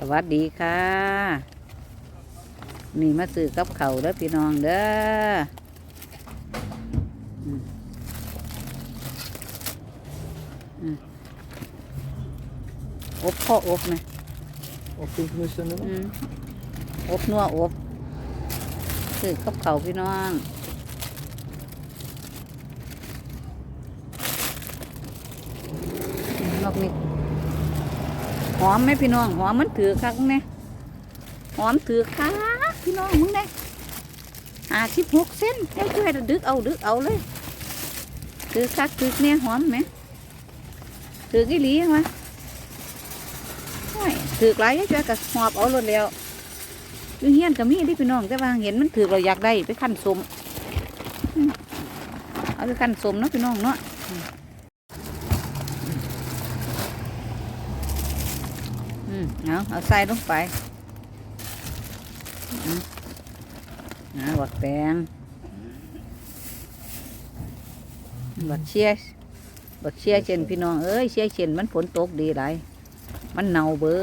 สวัสดีค่ะนี่มาซื้อกับเขาวเด้อพี่น้องเด้ออืมอืมอบพ่ออบไหม Och finns musen nu อืมอบนัวอบซื้อกับเขาวพี่น้องอืมนอกนี้ หอมไหมพี่น้องหอมมันถือคักไหมหอมถือคักพี่น้องมึงเนี่ยอาสิบหกเส้นให้ช่วยดึกเอาดึกเอาเลยถือคักถือเนี่ยหอมไหมถือกี่หลียังวะโอ้ยถือหลายให้ช่วยกับหอบเอารถแล้วอยู่เฮียนก็มีที่พี่น้องแต่ว่าเห็นมันถือเราอยากได้ไปขั้นสมอืมเอาไปขั้นสมเนาะพี่น้องเนาะอืมอืม เอาเอาใส่ลงไปอืมเอาบักแตงบักเชียบักเชียเช่นพี่น้องเอ้ยเชียเช่นมันฝนตกดีหลายมันเน่าเบิ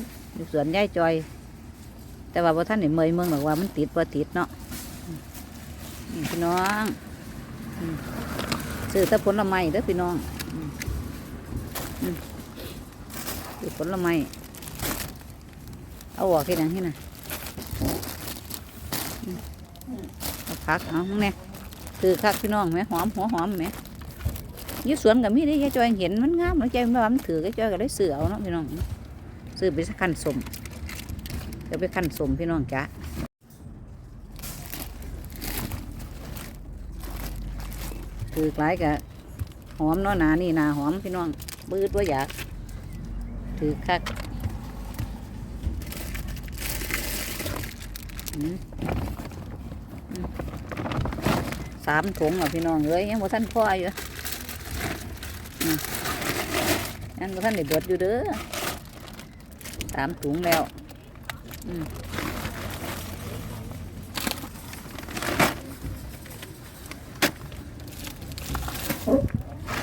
ดอยู่สวนยายจอย แต่ว่าพอท่านเห็นเมยเมืองบอกว่ามันติดว่าติดเนาะพี่น้องซื้อแต่ผลไม้เด้อพี่น้องอืมอืมซื้อผลไม้ เอาออกที่ไหนที่ไหนอืมเอาพักเอาเนี่ยคือคักพี่น้องไหมหอมหัวหอมไหมยี่สวนกับมีได้ยายจอยเห็นมันงามแล้วใจมันว่ามันถือยายจอยก็ได้ซื้อเอาเนาะพี่น้องซื้อไปสักคันสมเดี๋ยวไปขั้นสมพี่น้องจ้ะคือคล้ายกับหอมเนาะหนานี่นาหอมพี่น้องบืดว่าอยากถือคักอืมอืม สามถุงเหรอพี่น้องเอ้ยยังบ่ท่านพ่ออยู่ยังบ่ท่านได้เบิดอยู่เด้อสามถุงแล้ว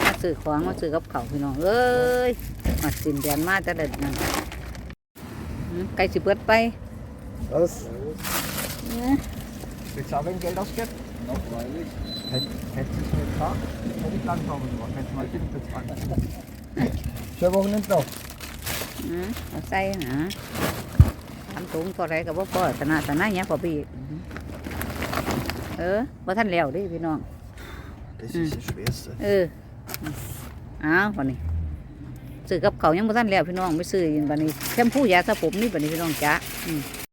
มาซื้อของมาซื้อกับเขาพี่น้องเอ้ยมาสินเดือนมาจะเด็ดนั่นไก่สิเบิดไป Was? เอ้ย Willst du auch ein Geld ausgeben? Noch freilich. Hättest du es nicht gehabt? Hätte ich langsam gemacht. Hätte mal 25. Zwei Wochen nicht noch. อืมเอาใส่นะทำถุงเท่าไรกับพ่อตนาตนาเนี้ยพอพี่เออว่าท่านแล้วเดิพี่น้อง Das Mm. ist das Schwerste. เอออ้าววันนี้ซื้อกับเขาวยังบ่ทันแล้วพี่น้องไม่ซื้อบันนี้แชมพูยาสระผมนี่บันนี้พี่น้องจ้าอืม